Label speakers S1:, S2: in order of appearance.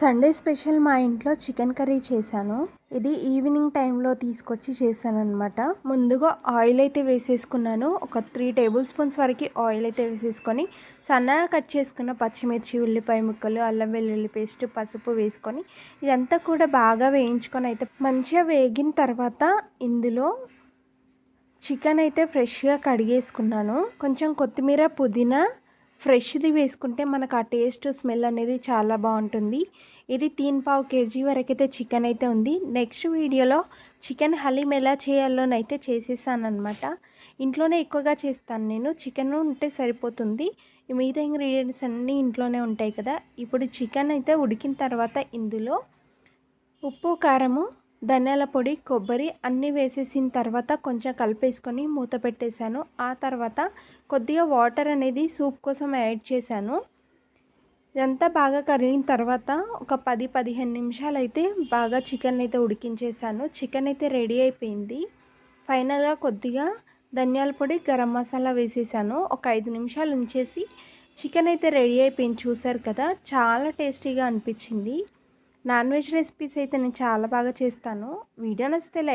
S1: Sunday special మా ఇంట్లో chicken curry చేశాను. ఇది ఈవినింగ్ టైంలో తీసుకొచ్చి చేశాను అనమాట ముందుగా ఆయిల్ అయితే వేసేసుకున్నాను. ఒక త్రీ టేబుల్ స్పూన్స్ వరకు ఆయిల్ అయితే వేసేసుకొని సన్నగా కట్ చేసుకున్న పచ్చిమిర్చి ఉల్లిపాయ ముక్కలు అల్లం వెల్లుల్లి పేస్ట్ పసుపు వేసుకొని ఇదంతా కూడా బాగా వేయించుకొని అయితే మంచిగా వేగిన తర్వాత ఇందులో చికెన్ అయితే ఫ్రెష్గా కడిగేసుకున్నాను. కొంచెం కొత్తిమీర పుదీనా ఫ్రెష్ది వేసుకుంటే మనకు ఆ టేస్ట్ స్మెల్ అనేది చాలా బాగుంటుంది. ఇది తీన్ పావు కేజీ వరకు అయితే చికెన్ అయితే ఉంది. నెక్స్ట్ వీడియోలో చికెన్ హలీం ఎలా చేయాలోనైతే చేసేసానమాట ఇంట్లోనే ఎక్కువగా చేస్తాను నేను. చికెన్ ఉంటే సరిపోతుంది. మిగతా ఇంగ్రీడియంట్స్ అన్నీ ఇంట్లోనే ఉంటాయి కదా. ఇప్పుడు చికెన్ అయితే ఉడికిన తర్వాత ఇందులో ఉప్పు కారము ధనియాల పొడి కొబ్బరి అన్నీ వేసేసిన తర్వాత కొంచెం కలిపేసుకొని మూత పెట్టేశాను. ఆ తర్వాత కొద్దిగా వాటర్ అనేది సూప్ కోసం యాడ్ చేశాను. ఇదంతా బాగా కరిగిన తర్వాత ఒక పది పదిహేను నిమిషాలు అయితే బాగా చికెన్ అయితే ఉడికించేసాను చికెన్ అయితే రెడీ అయిపోయింది. ఫైనల్గా కొద్దిగా ధనియాల పొడి గరం మసాలా వేసేసాను ఒక ఐదు నిమిషాలు ఉంచేసి చికెన్ అయితే రెడీ అయిపోయింది. చూసారు కదా చాలా టేస్టీగా అనిపించింది. నాన్ వెజ్ రెసిపీస్ అయితే నేను చాలా బాగా చేస్తాను. వీడియో నచ్చితే లైక్